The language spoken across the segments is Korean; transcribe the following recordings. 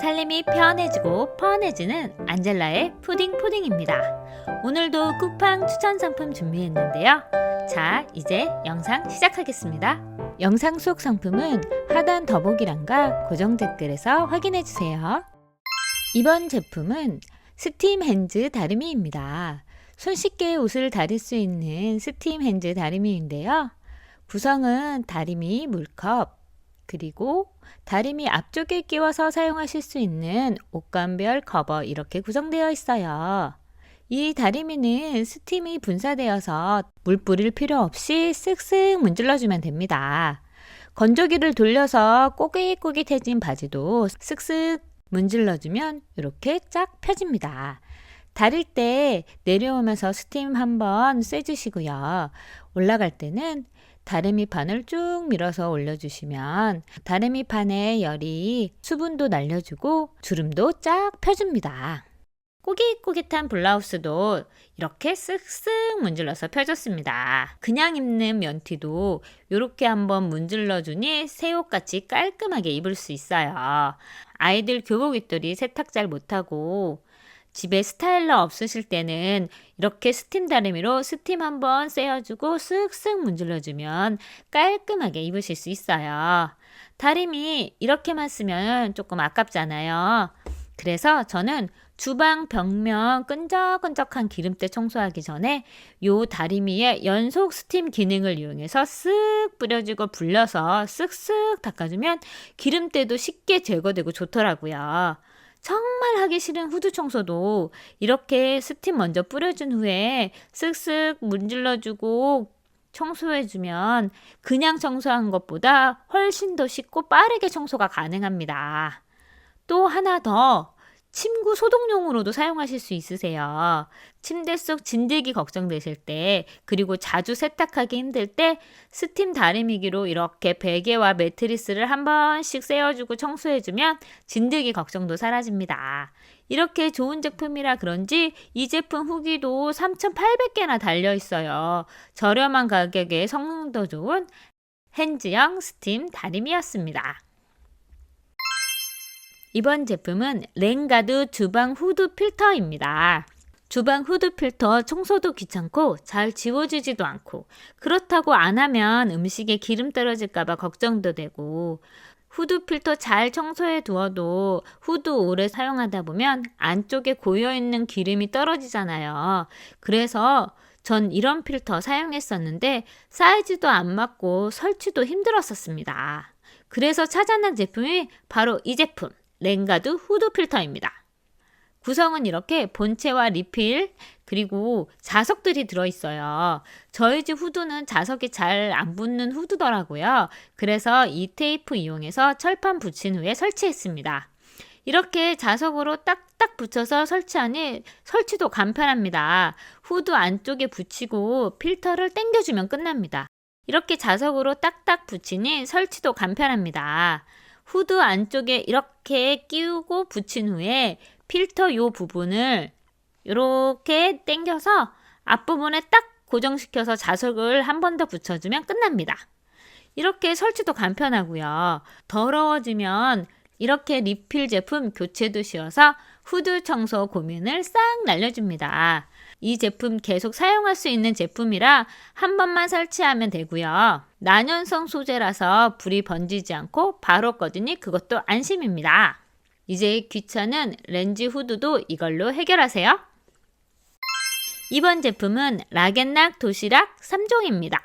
살림이 편해지고 펀해지는 안젤라의 푸딩 푸딩입니다. 오늘도 쿠팡 추천 상품 준비했는데요. 자, 이제 영상 시작하겠습니다. 영상 속 상품은 하단 더보기란과 고정 댓글에서 확인해 주세요. 이번 제품은 스팀 핸즈 다리미입니다. 손쉽게 옷을 다릴 수 있는 스팀 핸즈 다리미인데요. 구성은 다리미 물컵, 그리고 다리미 앞쪽에 끼워서 사용하실 수 있는 옷감별 커버 이렇게 구성되어 있어요. 이 다리미는 스팀이 분사되어서 물 뿌릴 필요 없이 쓱쓱 문질러주면 됩니다. 건조기를 돌려서 꼬깃꼬깃해진 바지도 쓱쓱 문질러주면 이렇게 쫙 펴집니다. 다릴 때 내려오면서 스팀 한번 쐬주시고요. 올라갈 때는 다리미 판을 쭉 밀어서 올려주시면 다리미 판의 열이 수분도 날려주고 주름도 쫙 펴줍니다. 꼬깃꼬깃한 블라우스도 이렇게 쓱쓱 문질러서 펴줬습니다. 그냥 입는 면티도 이렇게 한번 문질러주니 새 옷같이 깔끔하게 입을 수 있어요. 아이들 교복 입들이 세탁 잘 못하고 집에 스타일러 없으실 때는 이렇게 스팀 다리미로 스팀 한번 쐬어주고 쓱쓱 문질러주면 깔끔하게 입으실 수 있어요. 다리미 이렇게만 쓰면 조금 아깝잖아요. 그래서 저는 주방 벽면 끈적끈적한 기름때 청소하기 전에 요 다리미에 연속 스팀 기능을 이용해서 쓱 뿌려주고 불려서 쓱쓱 닦아주면 기름때도 쉽게 제거되고 좋더라고요. 정말 하기 싫은 후드 청소도 이렇게 스팀 먼저 뿌려준 후에 쓱쓱 문질러주고 청소해주면 그냥 청소한 것보다 훨씬 더 쉽고 빠르게 청소가 가능합니다. 또 하나 더 침구 소독용으로도 사용하실 수 있으세요. 침대 속 진드기 걱정되실 때, 그리고 자주 세탁하기 힘들 때 스팀 다리미기로 이렇게 베개와 매트리스를 한 번씩 쐬어주고 청소해주면 진드기 걱정도 사라집니다. 이렇게 좋은 제품이라 그런지 이 제품 후기도 3,800개나 달려 있어요. 저렴한 가격에 성능도 좋은 핸즈형 스팀 다리미였습니다. 이번 제품은 랭가드 주방 후드 필터입니다. 주방 후드 필터 청소도 귀찮고 잘 지워지지도 않고 그렇다고 안 하면 음식에 기름 떨어질까봐 걱정도 되고 후드 필터 잘 청소해 두어도 후드 오래 사용하다 보면 안쪽에 고여있는 기름이 떨어지잖아요. 그래서 전 이런 필터 사용했었는데 사이즈도 안 맞고 설치도 힘들었었습니다. 그래서 찾아낸 제품이 바로 이 제품. 랭가드 후드 필터입니다. 구성은 이렇게 본체와 리필 그리고 자석들이 들어있어요. 저희 집 후드는 자석이 잘 안 붙는 후드더라고요. 그래서 이 테이프 이용해서 철판 붙인 후에 설치했습니다. 이렇게 자석으로 딱딱 붙여서 설치하니 설치도 간편합니다. 후드 안쪽에 붙이고 필터를 당겨주면 끝납니다. 이렇게 자석으로 딱딱 붙이니 설치도 간편합니다. 후드 안쪽에 이렇게 끼우고 붙인 후에 필터 요 부분을 이렇게 당겨서 앞부분에 딱 고정시켜서 자석을 한 번 더 붙여주면 끝납니다. 이렇게 설치도 간편하고요. 더러워지면 이렇게 리필 제품 교체도 쉬워서 후드 청소 고민을 싹 날려줍니다. 이 제품 계속 사용할 수 있는 제품이라 한 번만 설치하면 되고요. 난연성 소재라서 불이 번지지 않고 바로 꺼지니 그것도 안심입니다. 이제 귀찮은 렌즈 후드도 이걸로 해결하세요. 이번 제품은 라겐락 도시락 3종입니다.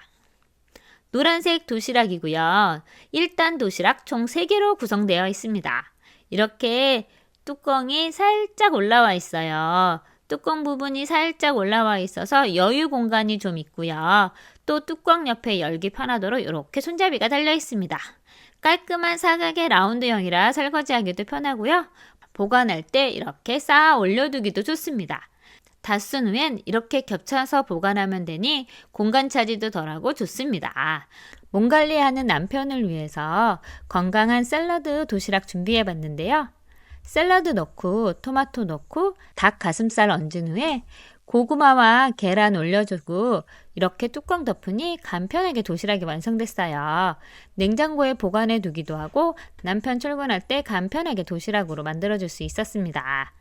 노란색 도시락이고요. 1단 도시락 총 3개로 구성되어 있습니다. 이렇게 뚜껑이 살짝 올라와 있어요. 뚜껑 부분이 살짝 올라와 있어서 여유 공간이 좀 있고요. 또 뚜껑 옆에 열기 편하도록 이렇게 손잡이가 달려 있습니다. 깔끔한 사각의 라운드형이라 설거지하기도 편하고요. 보관할 때 이렇게 쌓아 올려두기도 좋습니다. 다 쓴 후엔 이렇게 겹쳐서 보관하면 되니 공간 차지도 덜하고 좋습니다. 몸 관리하는 남편을 위해서 건강한 샐러드 도시락 준비해 봤는데요. 샐러드 넣고 토마토 넣고 닭 가슴살 얹은 후에 고구마와 계란 올려주고 이렇게 뚜껑 덮으니 간편하게 도시락이 완성됐어요. 냉장고에 보관해 두기도 하고 남편 출근할 때 간편하게 도시락으로 만들어 줄 수 있었습니다.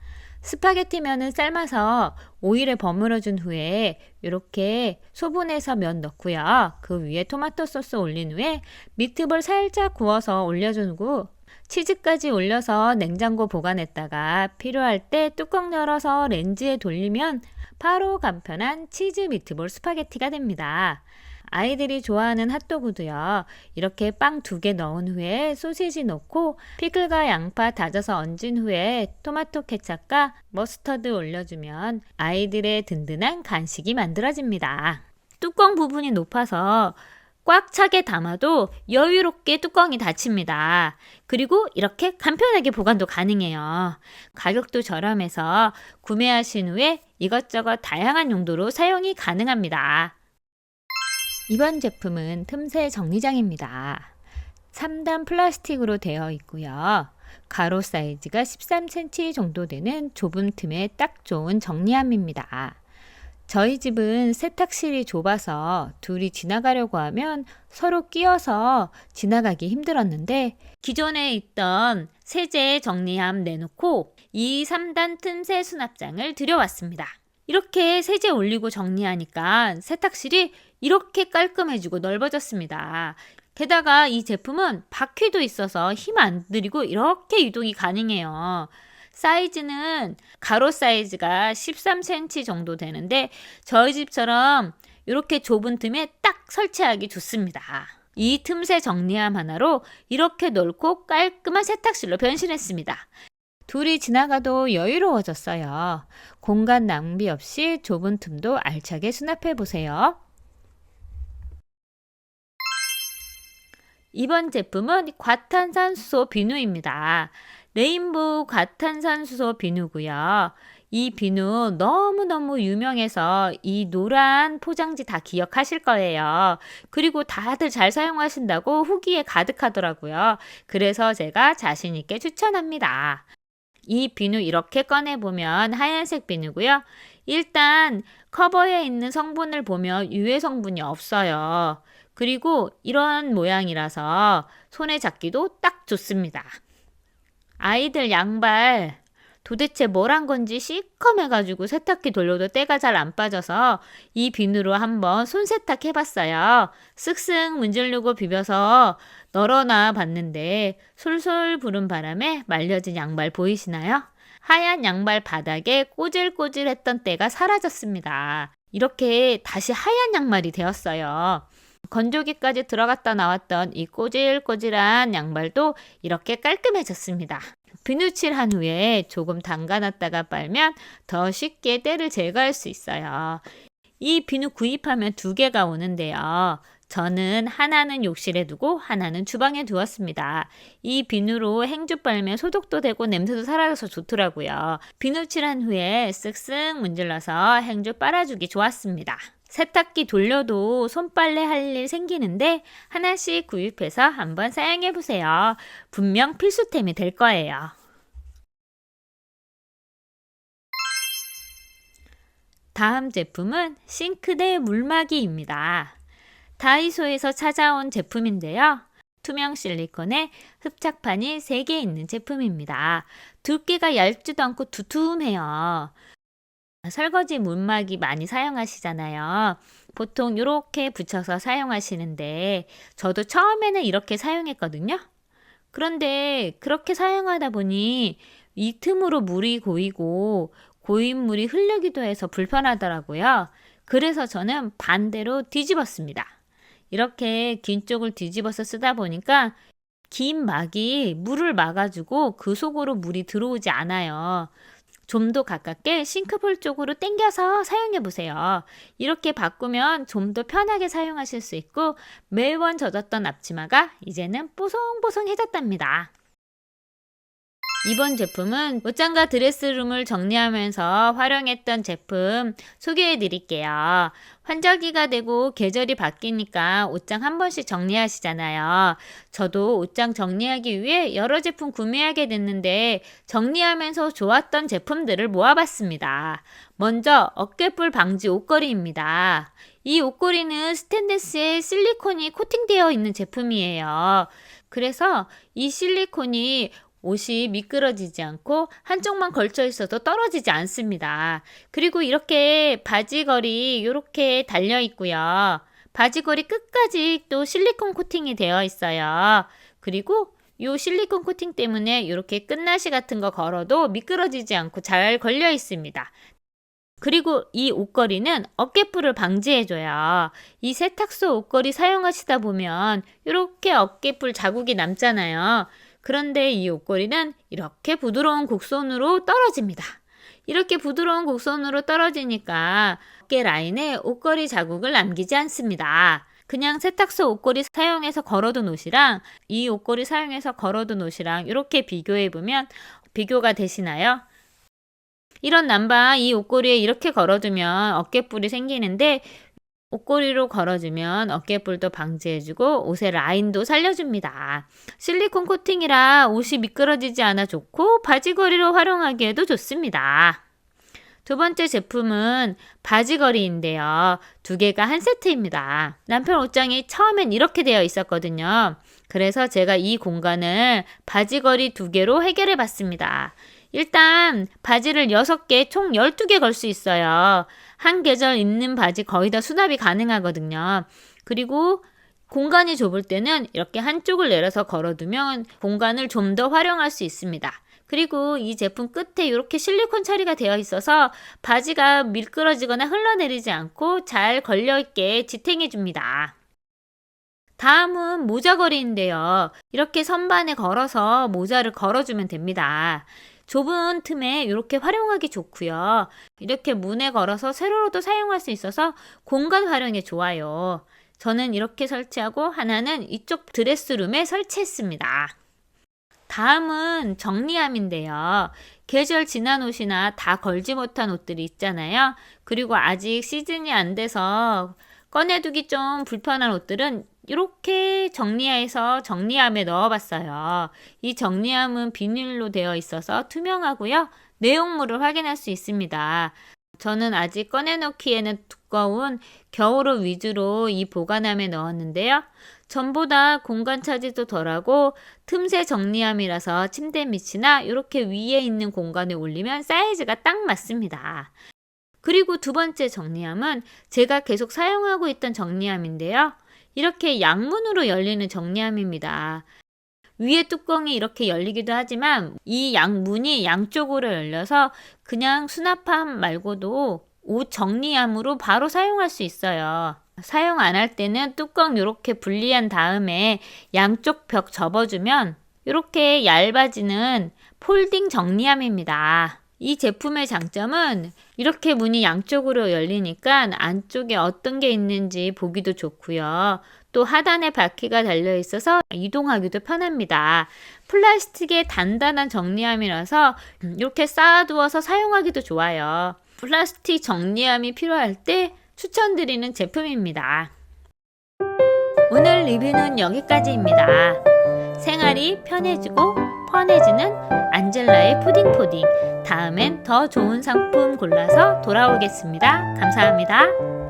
스파게티 면은 삶아서 오일에 버무려 준 후에 이렇게 소분해서 면 넣고요. 그 위에 토마토 소스 올린 후에 미트볼 살짝 구워서 올려주고 치즈까지 올려서 냉장고 보관했다가 필요할 때 뚜껑 열어서 렌즈에 돌리면 바로 간편한 치즈 미트볼 스파게티가 됩니다. 아이들이 좋아하는 핫도그도요. 이렇게 빵 두 개 넣은 후에 소시지 넣고 피클과 양파 다져서 얹은 후에 토마토 케찹과 머스터드 올려주면 아이들의 든든한 간식이 만들어집니다. 뚜껑 부분이 높아서 꽉 차게 담아도 여유롭게 뚜껑이 닫힙니다. 그리고 이렇게 간편하게 보관도 가능해요. 가격도 저렴해서 구매하신 후에 이것저것 다양한 용도로 사용이 가능합니다. 이번 제품은 틈새 정리장입니다. 3단 플라스틱으로 되어 있고요. 가로 사이즈가 13cm 정도 되는 좁은 틈에 딱 좋은 정리함입니다. 저희 집은 세탁실이 좁아서 둘이 지나가려고 하면 서로 끼어서 지나가기 힘들었는데 기존에 있던 세제 정리함 내놓고 이 3단 틈새 수납장을 들여왔습니다. 이렇게 세제 올리고 정리하니까 세탁실이 이렇게 깔끔해지고 넓어졌습니다. 게다가 이 제품은 바퀴도 있어서 힘 안 들이고 이렇게 이동이 가능해요. 사이즈는 가로 사이즈가 13cm 정도 되는데 저희 집처럼 이렇게 좁은 틈에 딱 설치하기 좋습니다. 이 틈새 정리함 하나로 이렇게 넓고 깔끔한 세탁실로 변신했습니다. 둘이 지나가도 여유로워졌어요. 공간 낭비 없이 좁은 틈도 알차게 수납해 보세요. 이번 제품은 과탄산수소 비누입니다. 레인보우 과탄산수소 비누고요. 이 비누 너무너무 유명해서 이 노란 포장지 다 기억하실 거예요. 그리고 다들 잘 사용하신다고 후기에 가득하더라고요. 그래서 제가 자신있게 추천합니다. 이 비누 이렇게 꺼내보면 하얀색 비누고요. 일단 커버에 있는 성분을 보면 유해 성분이 없어요. 그리고 이런 모양이라서 손에 잡기도 딱 좋습니다. 아이들 양발 도대체 뭘 한 건지 시커매가지고 세탁기 돌려도 때가 잘 안 빠져서 이 비누로 한번 손 세탁 해봤어요. 쓱쓱 문질르고 비벼서 널어놔 봤는데 솔솔 부는 바람에 말려진 양발 보이시나요? 하얀 양발 바닥에 꼬질꼬질했던 때가 사라졌습니다. 이렇게 다시 하얀 양말이 되었어요. 건조기까지 들어갔다 나왔던 이 꼬질꼬질한 양발도 이렇게 깔끔해졌습니다. 비누칠 한 후에 조금 담가놨다가 빨면 더 쉽게 때를 제거할 수 있어요. 이 비누 구입하면 두 개가 오는데요. 저는 하나는 욕실에 두고 하나는 주방에 두었습니다. 이 비누로 행주 빨면 소독도 되고 냄새도 사라져서 좋더라고요. 비누 칠한 후에 쓱쓱 문질러서 행주 빨아주기 좋았습니다. 세탁기 돌려도 손빨래 할 일 생기는데 하나씩 구입해서 한번 사용해 보세요. 분명 필수템이 될 거예요. 다음 제품은 싱크대 물막이입니다. 다이소에서 찾아온 제품인데요. 투명 실리콘에 흡착판이 3개 있는 제품입니다. 두께가 얇지도 않고 두툼해요. 설거지 물막이 많이 사용하시잖아요. 보통 이렇게 붙여서 사용하시는데 저도 처음에는 이렇게 사용했거든요. 그런데 그렇게 사용하다 보니 이 틈으로 물이 고이고 고인 물이 흐르기도 해서 불편하더라고요. 그래서 저는 반대로 뒤집었습니다. 이렇게 긴 쪽을 뒤집어서 쓰다 보니까 긴 막이 물을 막아주고 그 속으로 물이 들어오지 않아요. 좀 더 가깝게 싱크볼 쪽으로 당겨서 사용해 보세요. 이렇게 바꾸면 좀 더 편하게 사용하실 수 있고 매번 젖었던 앞치마가 이제는 뽀송뽀송해졌답니다. 이번 제품은 옷장과 드레스룸을 정리하면서 활용했던 제품 소개해 드릴게요. 환절기가 되고 계절이 바뀌니까 옷장 한 번씩 정리하시잖아요. 저도 옷장 정리하기 위해 여러 제품 구매하게 됐는데 정리하면서 좋았던 제품들을 모아봤습니다. 먼저 어깨뿔 방지 옷걸이입니다. 이 옷걸이는 스테인레스에 실리콘이 코팅되어 있는 제품이에요. 그래서 이 실리콘이 옷이 미끄러지지 않고 한쪽만 걸쳐 있어도 떨어지지 않습니다. 그리고 이렇게 바지걸이 이렇게 달려 있고요. 바지걸이 끝까지 또 실리콘 코팅이 되어 있어요. 그리고 이 실리콘 코팅 때문에 이렇게 끝나시 같은 거 걸어도 미끄러지지 않고 잘 걸려 있습니다. 그리고 이 옷걸이는 어깨뿔을 방지해줘요. 이 세탁소 옷걸이 사용하시다 보면 이렇게 어깨뿔 자국이 남잖아요. 그런데 이 옷걸이는 이렇게 부드러운 곡선으로 떨어집니다. 이렇게 부드러운 곡선으로 떨어지니까 어깨 라인에 옷걸이 자국을 남기지 않습니다. 그냥 세탁소 옷걸이 사용해서 걸어둔 옷이랑 이 옷걸이 사용해서 걸어둔 옷이랑 이렇게 비교해 보면 비교가 되시나요? 이런 남방 이 옷걸이에 이렇게 걸어두면 어깨뿔이 생기는데 옷걸이로 걸어주면 어깨뿔도 방지해주고 옷의 라인도 살려줍니다. 실리콘 코팅이라 옷이 미끄러지지 않아 좋고 바지걸이로 활용하기에도 좋습니다. 두 번째 제품은 바지걸이인데요. 두 개가 한 세트입니다. 남편 옷장이 처음엔 이렇게 되어 있었거든요. 그래서 제가 이 공간을 바지걸이 두 개로 해결해 봤습니다. 일단 바지를 6개, 총 12개 걸 수 있어요. 한 계절 입는 바지 거의 다 수납이 가능하거든요. 그리고 공간이 좁을 때는 이렇게 한쪽을 내려서 걸어두면 공간을 좀 더 활용할 수 있습니다. 그리고 이 제품 끝에 이렇게 실리콘 처리가 되어 있어서 바지가 미끄러지거나 흘러내리지 않고 잘 걸려있게 지탱해 줍니다. 다음은 모자걸이인데요. 이렇게 선반에 걸어서 모자를 걸어주면 됩니다. 좁은 틈에 이렇게 활용하기 좋고요. 이렇게 문에 걸어서 세로로도 사용할 수 있어서 공간 활용에 좋아요. 저는 이렇게 설치하고 하나는 이쪽 드레스룸에 설치했습니다. 다음은 정리함인데요. 계절 지난 옷이나 다 걸지 못한 옷들이 있잖아요. 그리고 아직 시즌이 안 돼서 꺼내두기 좀 불편한 옷들은 이렇게 정리해서 정리함에 넣어봤어요. 이 정리함은 비닐로 되어 있어서 투명하고요. 내용물을 확인할 수 있습니다. 저는 아직 꺼내놓기에는 두꺼운 겨울옷 위주로 이 보관함에 넣었는데요. 전보다 공간 차지도 덜하고 틈새 정리함이라서 침대 밑이나 이렇게 위에 있는 공간에 올리면 사이즈가 딱 맞습니다. 그리고 두 번째 정리함은 제가 계속 사용하고 있던 정리함인데요. 이렇게 양문으로 열리는 정리함입니다. 위에 뚜껑이 이렇게 열리기도 하지만 이 양문이 양쪽으로 열려서 그냥 수납함 말고도 옷 정리함으로 바로 사용할 수 있어요. 사용 안 할 때는 뚜껑 이렇게 분리한 다음에 양쪽 벽 접어주면 이렇게 얇아지는 폴딩 정리함입니다. 이 제품의 장점은 이렇게 문이 양쪽으로 열리니까 안쪽에 어떤 게 있는지 보기도 좋고요. 또 하단에 바퀴가 달려 있어서 이동하기도 편합니다. 플라스틱의 단단한 정리함이라서 이렇게 쌓아두어서 사용하기도 좋아요. 플라스틱 정리함이 필요할 때 추천드리는 제품입니다. 오늘 리뷰는 여기까지입니다. 생활이 편해지고 펀해지는 안젤라의 푸딩 푸딩. 다음엔 더 좋은 상품 골라서 돌아오겠습니다. 감사합니다.